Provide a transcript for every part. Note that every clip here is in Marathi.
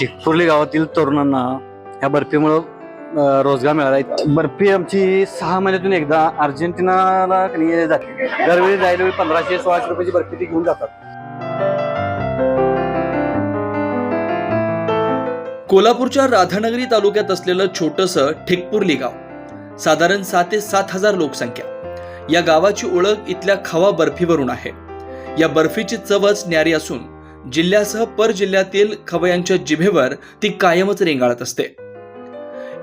चिकपुर्ली गावातील तरुणांना ह्या बर्फीमुळं रोजगार मिळाला. आहे. बर्फी आमची सहा महिन्यातून एकदा अर्जेंटिनाला जाते. दरवेळी जायला वेळी पंधराशे सोळाशे रुपयाची बर्फी ती घेऊन जातात. कोल्हापूरच्या राधानगरी तालुक्यात असलेलं छोटंसं ठेकपुर्ली गाव. साधारण सात ते सात हजार लोकसंख्या. या गावाची ओळख इथल्या खवा बर्फीवरून आहे. या बर्फीची चवच न्यारी असून जिल्ह्यासह पर जिल्ह्यातील खवयांच्या जिभेवर ती कायमच रेंगाळत असते.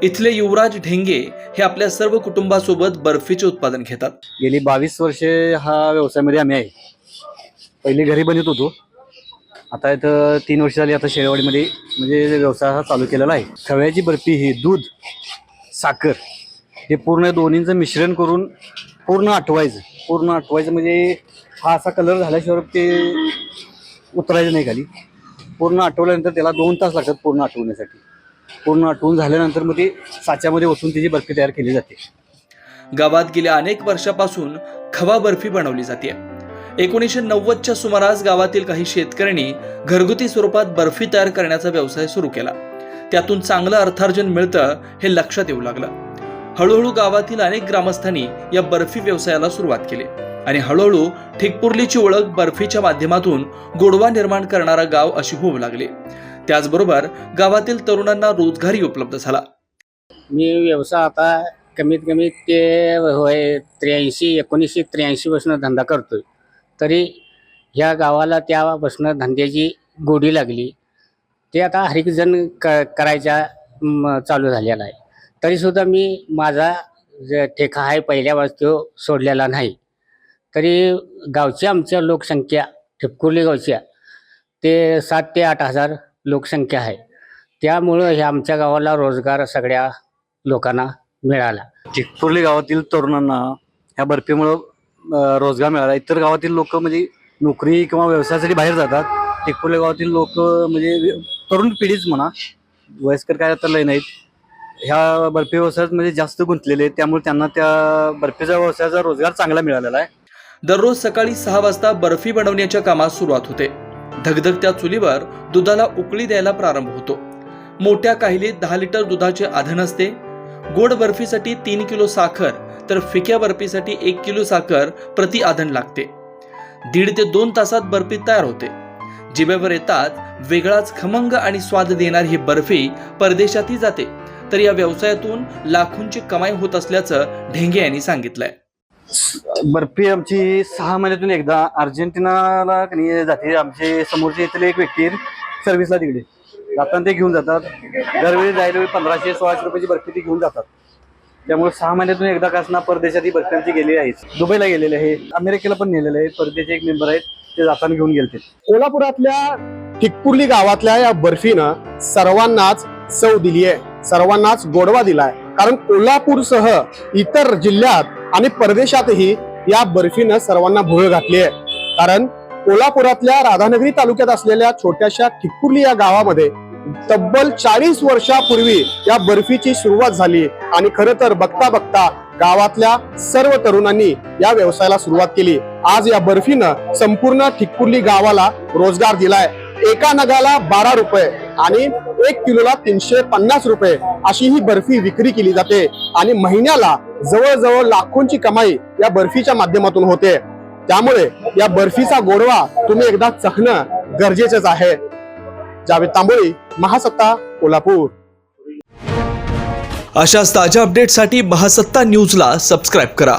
इथले युवराज ढेंगे हे आपल्या सर्व कुटुंबासोबत बर्फीचे उत्पादन घेतात. गेली बावीस वर्षे हा व्यवसायामध्ये आम्ही आहे. पहिली घरी बनत होतो. आता इथं तीन वर्ष झाली आता शेळेवाडीमध्ये म्हणजे व्यवसाय हा चालू केलेला आहे. खव्याची बर्फी ही दूध साखर हे पूर्ण दोन्हींचं मिश्रण करून पूर्ण आठवायचं. पूर्ण आठवायचं म्हणजे हा असा कलर झाल्याशिवाय ते उतरायचं नाही खाली. पूर्ण आठवल्यानंतर त्याला दोन तास लागतात पूर्ण आठवण्यासाठी. पूर्ण आठवून झाल्यानंतर मग ते साच्यामध्ये वसून त्याची बर्फी तयार केली जाते. गावात गेल्या अनेक वर्षापासून खवा बर्फी बनवली जाते. एकोणीसशे नव्वदच्या सुमारास गावातील काही शेतकऱ्यांनी घरगुती स्वरूपात बर्फी तयार करण्याचा व्यवसाय सुरू केला. त्यातून चांगलं अर्थार्जन मिळतं हे लक्षात येऊ लागलं. हळूहळू गावातील अनेक ग्रामस्थांनी या बर्फी व्यवसायाला सुरुवात केली. आणि हळूहळू ठिकपुर्लीची ओळख बर्फीच्या माध्यमातून गोडवा निर्माण करणारा गाव अशी होऊ लागली. त्याचबरोबर गावातील तरुणांना रोजगारही उपलब्ध झाला. मी व्यवसाय आता कमीत कमी ते होय त्र्याऐंशी एकोणीसशे त्र्याऐंशीपासून धंदा करतोय. तरी ह्या गावाला त्यापासून धंद्याची गोडी लागली. ते आता हरेक जण क करायच्या चालू झालेला आहे. तरीसुद्धा मी माझा ठेका आहे पहिल्यापास तो सोडलेला नाही. तरी गावची आमच्या लोकसंख्या ठिपकुर्ली गावच्या ते सात ते आठ हजार लोकसंख्या आहे. त्यामुळं ह्या आमच्या गावाला रोजगार सगळ्या लोकांना मिळाला. चिकपुर्ली गावातील तरुणांना ह्या बर्फीमुळं रोजगार मिळाला. इतर गावातील लोक म्हणजे नोकरी किंवा व्यवसायासाठी बाहेर जातात. चिकपुर्ली गावातील लोक म्हणजे तरुण पिढीच म्हणा वयस्कर काय तर लय नाहीत. ह्या बर्फी व्यवसायात म्हणजे जास्त गुंतलेले आहेत. त्यामुळे त्यांना त्या बर्फीच्या व्यवसायाचा रोजगार चांगला मिळालेला आहे. दररोज सकाळी सहा वाजता बर्फी बनवण्याच्या कामात सुरुवात होते. धगधगत्या चुलीवर दुधाला उकळी द्यायला प्रारंभ होतो. मोठ्या काहिलीत दहा लिटर दुधाचे आधन असते. गोड बर्फीसाठी तीन किलो साखर तर फिक्या बर्फीसाठी एक किलो साखर प्रति आधन लागते. दीड ते दोन तासात बर्फी तयार होते. जिभेवर येतात वेगळाच खमंग आणि स्वाद देणारी ही बर्फी परदेशातही जाते. तर या व्यवसायातून लाखोंची कमाई होत असल्याचं ढेंगे यांनी सांगितलंय. बर्फी आमची सहा महिन्यातून एकदा अर्जेंटिनाला की जाते. आमचे समोरचे इथले एक व्यक्ती सर्व्हिसला तिकडे. जाताना ते घेऊन जातात. दरवेळी जायला वेळी पंधराशे सोळाशे रुपयाची बर्फी ती घेऊन जातात. त्यामुळे सहा महिन्यातून एकदा कसना परदेशात ही बर्फी आमची गेलेली आहे. दुबईला गेलेले आहे. अमेरिकेला पण नेलेले आहे. परदेशी एक मेंबर आहेत ते जाताना घेऊन गेलते. कोल्हापुरातल्या ठिकपुर्ली गावातल्या या बर्फीनं सर्वांनाच चव दिली आहे सर्वांनाच गोडवा दिलाय. कारण कोल्हापूरसह इतर जिल्ह्यात आणि परदेशातही या बर्फीनं सर्वांना भूळ घातली आहे. कारण कोल्हापुरातल्या राधानगरी तालुक्यात असलेल्या छोट्याशा ठिकपुर्ली या गावामध्ये तब्बल चाळीस वर्षापूर्वी या बर्फीची सुरुवात झाली आणि खरं तर बघता बघता गावातल्या सर्व तरुणांनी या व्यवसायाला सुरुवात केली. आज या बर्फीनं संपूर्ण ठिकपुर्ली गावाला रोजगार दिलाय. एका नगाला बारा रुपये. आणि एक किलोला तीनशे पन्नास रुपये अशी ही बर्फी विक्री केली जाते. आणि महिन्याला जवळजवळ लाखोंची कमाई या बर्फीच्या माध्यमातून होते. त्यामुळे या बर्फीचा गोडवा तुम्ही एकदा चखणं गरजेचंच आहे. जावेद तांबोळी महासत्ता कोल्हापूर. अशाच ताज्या अपडेटसाठी महासत्ता न्यूजला सबस्क्राईब करा.